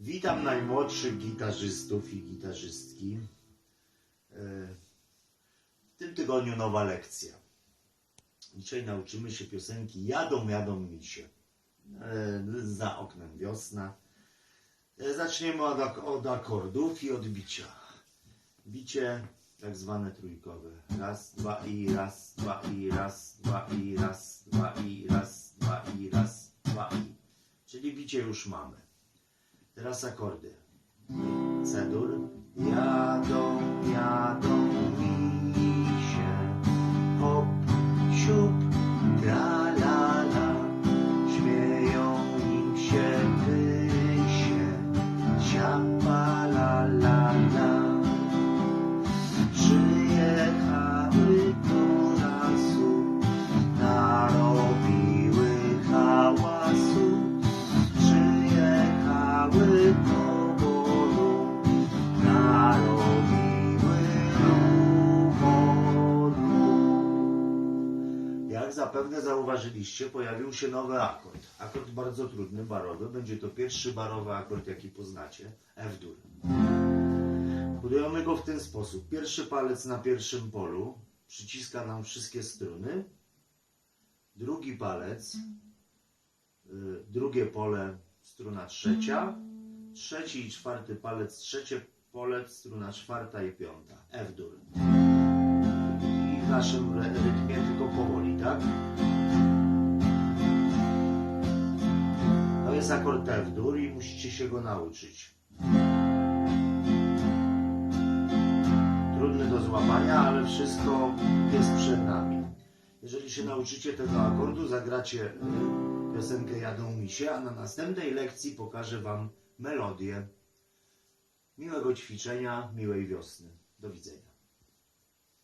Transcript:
Witam najmłodszych gitarzystów i gitarzystki. E, W tym tygodniu nowa lekcja. Dzisiaj nauczymy się piosenki Jadą, jadą misie. E, Za oknem wiosna. E, Zaczniemy od, ak- od akordów i od bicia. Bicie tak zwane trójkowe. Raz, dwa i raz, dwa i raz, dwa i raz, dwa i raz, dwa i raz, dwa i. Czyli bicie już mamy. de las acordes. Sí. Sí. Zapewne zauważyliście, pojawił się nowy akord. Akord bardzo trudny, barowy. Będzie to pierwszy barowy akord, jaki poznacie. F-dur. Budujemy go w ten sposób. Pierwszy palec na pierwszym polu przyciska nam wszystkie struny. Drugi palec, y, drugie pole, struna trzecia. Trzeci i czwarty palec, trzecie pole, struna czwarta i piąta. F-dur. I w naszym rytmie tylko powoli, tak? To jest akord F-dur i musicie się go nauczyć. trudny do złamania, ale wszystko jest przed nami. Jeżeli się nauczycie tego akordu, zagracie y, piosenkę Jadą Misie, a na następnej lekcji pokażę Wam melodię. Miłego ćwiczenia, miłej wiosny. Do widzenia.